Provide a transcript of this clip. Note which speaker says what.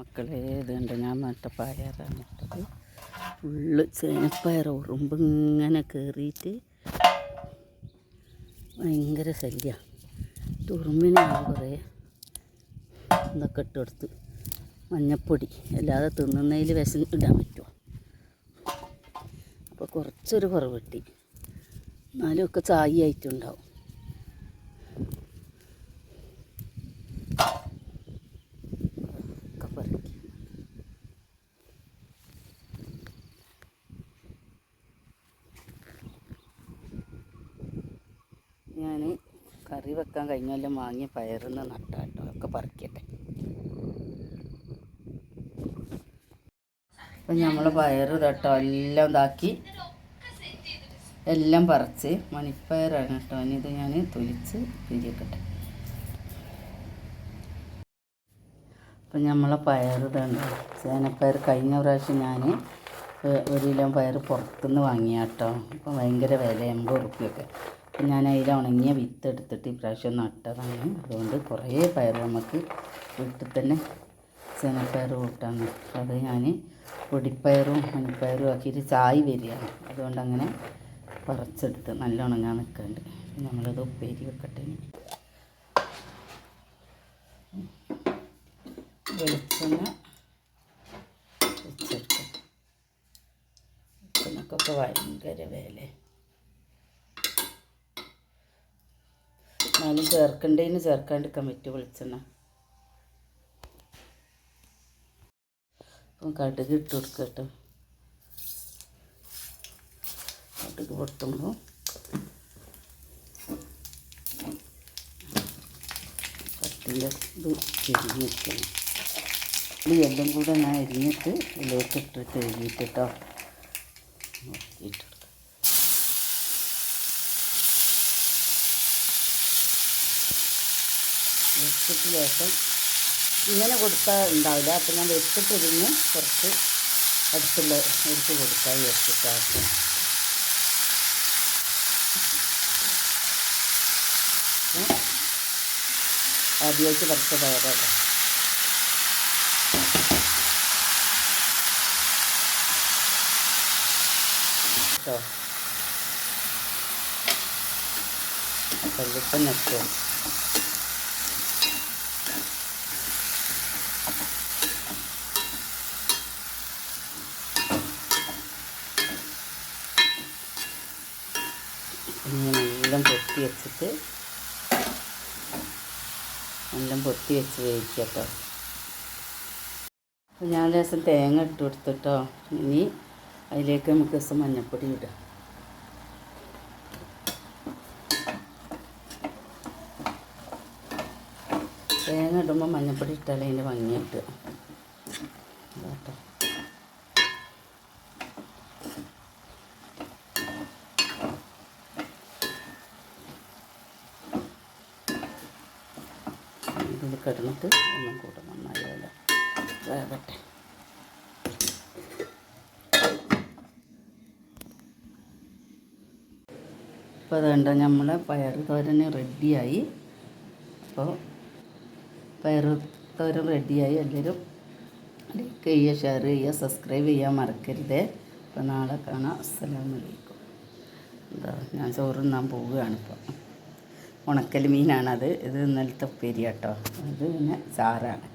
Speaker 1: മക്കളെ ഇതുണ്ട് ഞാൻ നട്ട പയറാണ് നട്ടത്. ഫുള്ള് ചേനപ്പയർ ഉറുമ്പ് ഇങ്ങനെ കയറിയിട്ട് ഭയങ്കര ശല്യമാണ് ഉറുമ്പിന് ഞാൻ കുറേ ഇതൊക്കെ ഇട്ട് കൊടുത്ത് മഞ്ഞപ്പൊടി അല്ലാതെ തിന്നുന്നതിൽ വിശം ഇടാൻ പറ്റുമോ? അപ്പോൾ കുറച്ചൊരു കുറവ് കിട്ടി. എന്നാലും ഒക്കെ ചായ ആയിട്ടുണ്ടാവും ഒക്കെ പെറുക്കി ഞാൻ കറി വെക്കാൻ കഴിഞ്ഞാലും വാങ്ങിയ പയറുന്ന നട്ടാട്ടോ. ഒക്കെ പറിക്കട്ടെ. അപ്പം നമ്മൾ പയറ് തട്ടോ എല്ലാം ഇതാക്കി. എല്ലാം പറിച്ച് മണിപ്പയറാണ് കേട്ടോ. ഇത് ഞാൻ തൊലിച്ച് പിരിക്കട്ടെ അപ്പം നമ്മളെ പയർ ഇതുണ്ട് ചേനപ്പയർ കഴിഞ്ഞ പ്രാവശ്യം ഞാൻ ഒരു കിലോ പയർ പുറത്തുനിന്ന് വാങ്ങിയാട്ടോ. അപ്പം ഭയങ്കര വില എൺപത് ഉറുപ്പ്യൊക്കെ. അപ്പം ഞാൻ അതിൽ ഉണങ്ങിയ വിത്ത് എടുത്തിട്ട് ഇപ്രാവശ്യം നട്ടതാണ്. അതുകൊണ്ട് കുറേ പയർ നമുക്ക് വീട്ടിൽ തന്നെ ചേനപ്പയർ കൂട്ടാണ്. അത് ഞാൻ പൊടിപ്പയറും മണിപ്പയറും ആക്കിയിട്ട് ചായ് വരികയാണ്. അതുകൊണ്ട് അങ്ങനെ പറിച്ചെടുത്ത് നല്ല ഉണങ്ങാൻ നിൽക്കുന്നുണ്ട്. നമ്മളത് ഉപ്പേരി വെക്കട്ടെ. വെളിച്ചെണ്ണ വെച്ചെടുക്കാം വെളിച്ചെണ്ണക്കൊക്കെ ഭയങ്കര വില എന്നാലും ചേർക്കേണ്ടതിന് ചേർക്കാണ്ടിരിക്കാൻ പറ്റും വെളിച്ചെണ്ണ? അപ്പം കടുക് ഇട്ട് കൊടുക്കട്ടോ കടുക് പൊട്ടുമ്പോൾ കട്ടിന്റെ ഇത് ചെരിഞ്ഞ് വെക്കണം. ഈ എല്ലാം കൂടെ ഞാൻ എരിഞ്ഞിട്ട് ഇതിലേക്ക് ഇട്ടിട്ട് എഴുതിയിട്ടോ നോക്കിയിട്ട്. വെച്ചിട്ട് ശേഷം ഇങ്ങനെ കൊടുത്താൽ ഉണ്ടാവില്ല. അപ്പം ഞാൻ വെച്ചിട്ട് ഇതിന് കുറച്ച് അടുത്തുള്ള എടുത്ത് കൊടുക്കാൻ വിചാരിച്ചിട്ടാക്കും ആദ്യമായിട്ട് പറിച്ച പയറല്ല കേട്ടോ? കല്ലിപ്പം നട്ടോ. ഇങ്ങനെ എല്ലാം പൊത്തി വെച്ചിട്ട് എല്ലാം പൊത്തി വെച്ച് വേവിക്കുക കേട്ടോ. അപ്പോൾ ഞാൻ ലേശം തേങ്ങ ഇട്ട് കൊടുത്തിട്ടോ. ഇനി അതിലേക്ക് നമുക്ക് ദിവസം മഞ്ഞൾപ്പൊടി ഇടാം. തേങ്ങ ഇടുമ്പോൾ മഞ്ഞൾപ്പൊടി ഇട്ടാലേ അതിന്റെ ഭംഗി കിട്ടുക കേട്ടോ ഇതിൽ കിടന്നിട്ട് ഒന്നും കൂടെ നന്നായി വേവട്ടെ. അപ്പോൾ അതുകൊണ്ട് നമ്മളെ പയർ തോരൻ റെഡിയായി. അപ്പോൾ പയർ തോരൻ റെഡിയായി. എല്ലാവരും ലൈക്ക് ചെയ്യുക ഷെയർ ചെയ്യുക സബ്സ്ക്രൈബ് ചെയ്യാൻ മറക്കരുത്. അപ്പോൾ നാളെ കാണാം. അസ്സലാമലൈക്കും എന്താ ഞാൻ ചോറ് തിന്നാൻ പോവുകയാണ് ഇപ്പോൾ ഉണക്കൽ മീനാണത്. ഇത് ഇന്നലത്തെ ഉപ്പേരി കേട്ടോ ഇത് പിന്നെ ചാറാണ്